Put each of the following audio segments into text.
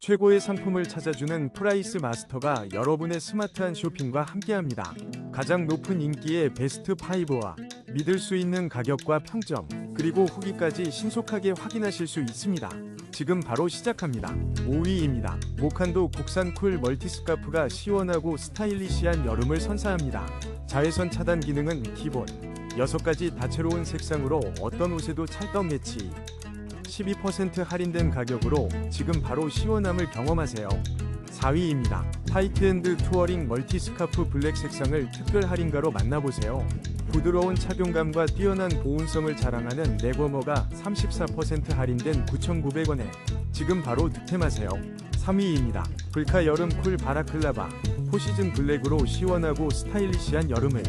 최고의 상품을 찾아주는 프라이스 마스터가 여러분의 스마트한 쇼핑과 함께합니다. 가장 높은 인기의 베스트 5와 믿을 수 있는 가격과 평점, 그리고 후기까지 신속하게 확인하실 수 있습니다. 지금 바로 시작합니다. 5위입니다. 모칸도 국산 쿨 멀티스카프가 시원하고 스타일리시한 여름을 선사합니다. 자외선 차단 기능은 기본. 6가지 다채로운 색상으로 어떤 옷에도 찰떡 매치. 12% 할인된 가격으로 지금 바로 시원함을 경험하세요. 4위입니다. 타이트핸드 투어링 멀티 스카프 블랙 색상을 특별 할인가로 만나보세요. 부드러운 착용감과 뛰어난 보온성을 자랑하는 레버머가 34% 할인된 9,900원에 지금 바로 득템하세요. 3위입니다. 불카 여름 쿨 바라클라바 포시즌 블랙으로 시원하고 스타일리시한 여름을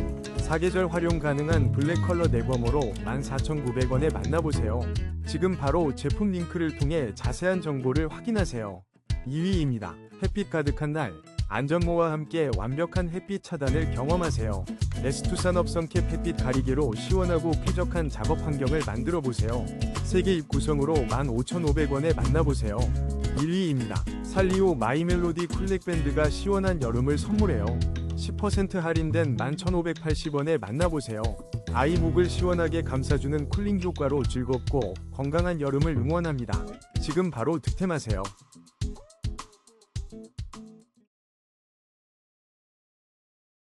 사계절 활용 가능한 블랙 컬러 네버머로 14,900원에 만나보세요. 지금 바로 제품 링크를 통해 자세한 정보를 확인하세요. 2위입니다. 햇빛 가득한 날 안전모와 함께 완벽한 햇빛 차단을 경험하세요. 레스투 산업 성 캡 햇빛 가리개로 시원하고 쾌적한 작업 환경을 만들어 보세요. 세개 입 구성으로 15,500원에 만나보세요. 1위입니다. 살리오 마이멜로디 쿨렉 밴드가 시원한 여름을 선물해요. 10% 할인된 11,580원에 만나보세요. 아이 목을 시원하게 감싸주는 쿨링 효과로 즐겁고 건강한 여름을 응원합니다. 지금 바로 득템하세요.